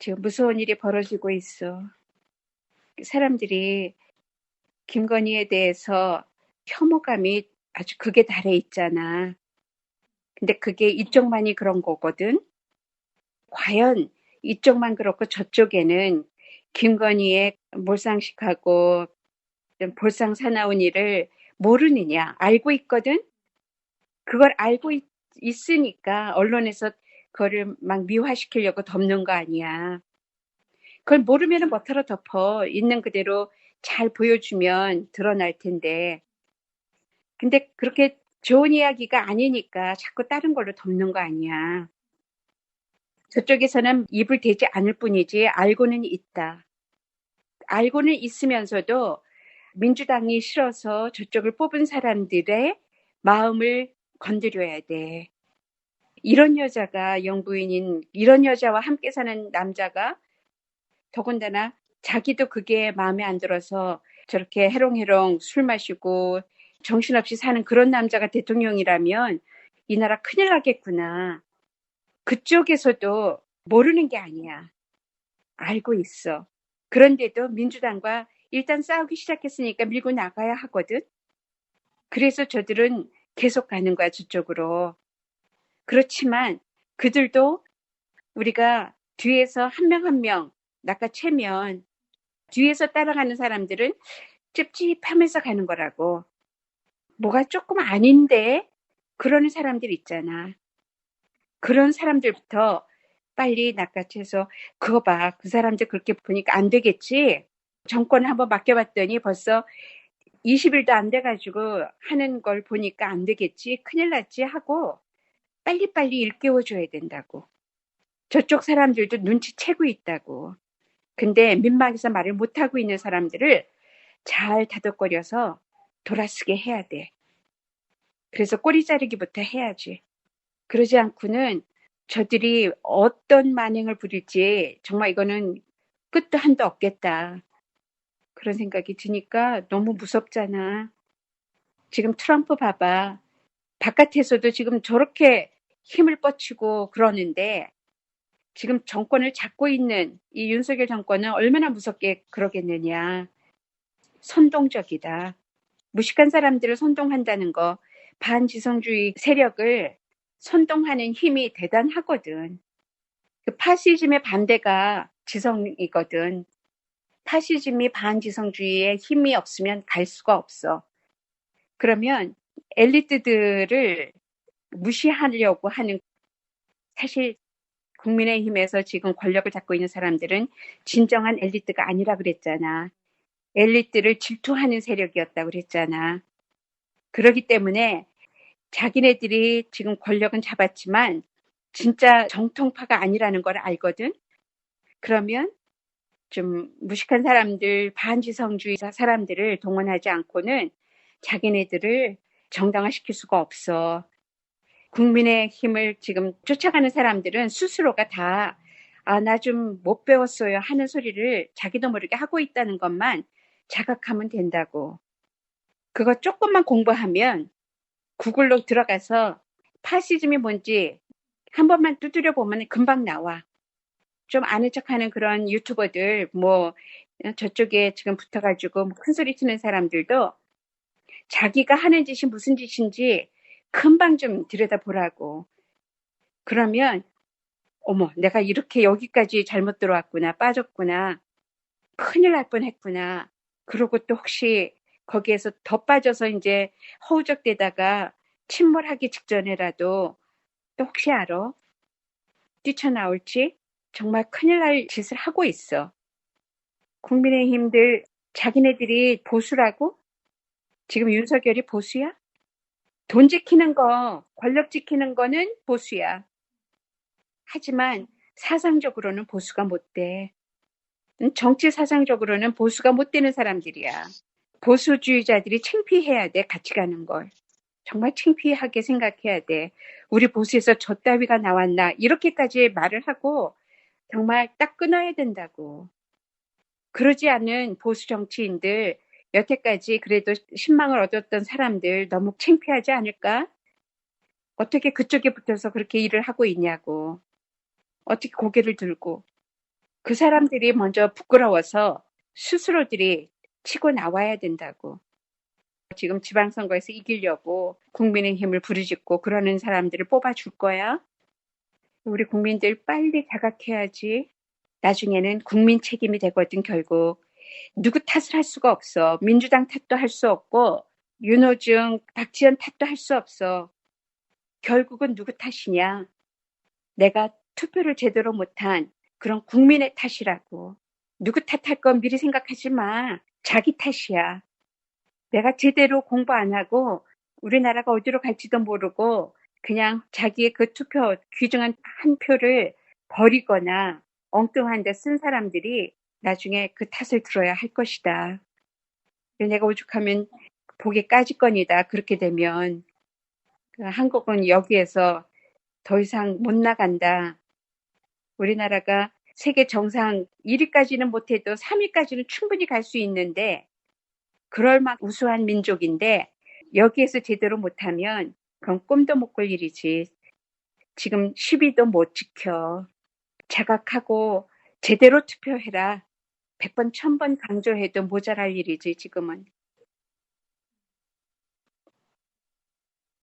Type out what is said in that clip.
지금 무서운 일이 벌어지고 있어. 사람들이 김건희에 대해서 혐오감이 아주 극에 달해 있잖아. 근데 그게 이쪽만이 그런 거거든. 과연 이쪽만 그렇고 저쪽에는 김건희의 몰상식하고 볼상 사나운 일을 모르느냐 알고 있거든. 그걸 알고 있, 있으니까 언론에서 그거를 막 미화시키려고 덮는 거 아니야. 그걸 모르면 뭐하러 덮어. 있는 그대로 잘 보여주면 드러날 텐데. 근데 그렇게 좋은 이야기가 아니니까 자꾸 다른 걸로 덮는 거 아니야. 저쪽에서는 입을 대지 않을 뿐이지 알고는 있다. 알고는 있으면서도 민주당이 싫어서 저쪽을 뽑은 사람들의 마음을 건드려야 돼. 이런 여자가 영부인인 이런 여자와 함께 사는 남자가 더군다나 자기도 그게 마음에 안 들어서 저렇게 해롱해롱 술 마시고 정신없이 사는 그런 남자가 대통령이라면 이 나라 큰일 나겠구나. 그쪽에서도 모르는 게 아니야. 알고 있어. 그런데도 민주당과 일단 싸우기 시작했으니까 밀고 나가야 하거든. 그래서 저들은 계속 가는 거야, 저쪽으로. 그렇지만 그들도 우리가 뒤에서 한 명 한 명 낚아채면 뒤에서 따라가는 사람들은 찝찝하면서 가는 거라고. 뭐가 조금 아닌데 그러는 사람들 있잖아. 그런 사람들부터 빨리 낚아채서 그거 봐. 그 사람들 그렇게 보니까 안 되겠지. 정권을 한번 맡겨봤더니 벌써 20일도 안 돼가지고 하는 걸 보니까 안 되겠지. 큰일 났지 하고 빨리빨리 일깨워줘야 된다고. 저쪽 사람들도 눈치채고 있다고. 근데 민망해서 말을 못하고 있는 사람들을 잘 다독거려서 돌아서게 해야 돼. 그래서 꼬리 자르기부터 해야지. 그러지 않고는 저들이 어떤 만행을 부릴지 정말 이거는 끝도 한도 없겠다. 그런 생각이 드니까 너무 무섭잖아. 지금 트럼프 봐봐. 바깥에서도 지금 저렇게 힘을 뻗치고 그러는데 지금 정권을 잡고 있는 이 윤석열 정권은 얼마나 무섭게 그러겠느냐. 선동적이다. 무식한 사람들을 선동한다는 거, 반지성주의 세력을 선동하는 힘이 대단하거든. 그 파시즘의 반대가 지성이거든. 파시즘이 반지성주의에 힘이 없으면 갈 수가 없어. 그러면 엘리트들을 무시하려고 하는 사실 국민의힘에서 지금 권력을 잡고 있는 사람들은 진정한 엘리트가 아니라 그랬잖아. 엘리트를 질투하는 세력이었다고 그랬잖아. 그러기 때문에 자기네들이 지금 권력은 잡았지만 진짜 정통파가 아니라는 걸 알거든. 그러면 좀 무식한 사람들, 반지성주의 사람들을 동원하지 않고는 자기네들을 정당화시킬 수가 없어. 국민의 힘을 지금 쫓아가는 사람들은 스스로가 다, 아, 나 좀 못 배웠어요 하는 소리를 자기도 모르게 하고 있다는 것만 자각하면 된다고. 그거 조금만 공부하면 구글로 들어가서 파시즘이 뭔지 한 번만 두드려 보면 금방 나와. 좀 아는 척 하는 그런 유튜버들, 뭐, 저쪽에 지금 붙어가지고 뭐큰 소리 치는 사람들도 자기가 하는 짓이 무슨 짓인지 금방 좀 들여다보라고. 그러면, 어머, 내가 이렇게 여기까지 잘못 들어왔구나, 빠졌구나, 큰일 날 뻔 했구나. 그러고 또 혹시 거기에서 더 빠져서 이제 허우적대다가 침몰하기 직전에라도 또 혹시 알아? 뛰쳐나올지 정말 큰일 날 짓을 하고 있어. 국민의힘들 자기네들이 보수라고? 지금 윤석열이 보수야? 돈 지키는 거, 권력 지키는 거는 보수야. 하지만 사상적으로는 보수가 못 돼. 정치 사상적으로는 보수가 못 되는 사람들이야. 보수주의자들이 창피해야 돼, 같이 가는 걸. 정말 창피하게 생각해야 돼. 우리 보수에서 저 따위가 나왔나. 이렇게까지 말을 하고 정말 딱 끊어야 된다고. 그러지 않은 보수 정치인들, 여태까지 그래도 신망을 얻었던 사람들 너무 창피하지 않을까? 어떻게 그쪽에 붙어서 그렇게 일을 하고 있냐고. 어떻게 고개를 들고. 그 사람들이 먼저 부끄러워서 스스로들이 치고 나와야 된다고. 지금 지방선거에서 이기려고 국민의힘을 부르짖고 그러는 사람들을 뽑아줄 거야? 우리 국민들 빨리 자각해야지. 나중에는 국민 책임이 되거든, 결국. 누구 탓을 할 수가 없어. 민주당 탓도 할 수 없고, 윤호중, 박지원 탓도 할 수 없어. 결국은 누구 탓이냐? 내가 투표를 제대로 못한 그런 국민의 탓이라고. 누구 탓할 건 미리 생각하지 마. 자기 탓이야. 내가 제대로 공부 안 하고 우리나라가 어디로 갈지도 모르고 그냥 자기의 그 투표 귀중한 한 표를 버리거나 엉뚱한 데 쓴 사람들이 나중에 그 탓을 들어야 할 것이다. 내가 오죽하면 복에 까짓건이다. 그렇게 되면 그 한국은 여기에서 더 이상 못 나간다. 우리나라가 세계 정상 1위까지는 못해도 3위까지는 충분히 갈 수 있는데 그럴 막 우수한 민족인데 여기에서 제대로 못하면 그건 꿈도 못 꿀 일이지. 지금 10위도 못 지켜. 자각하고 제대로 투표해라. 100번, 1000번 강조해도 모자랄 일이지, 지금은.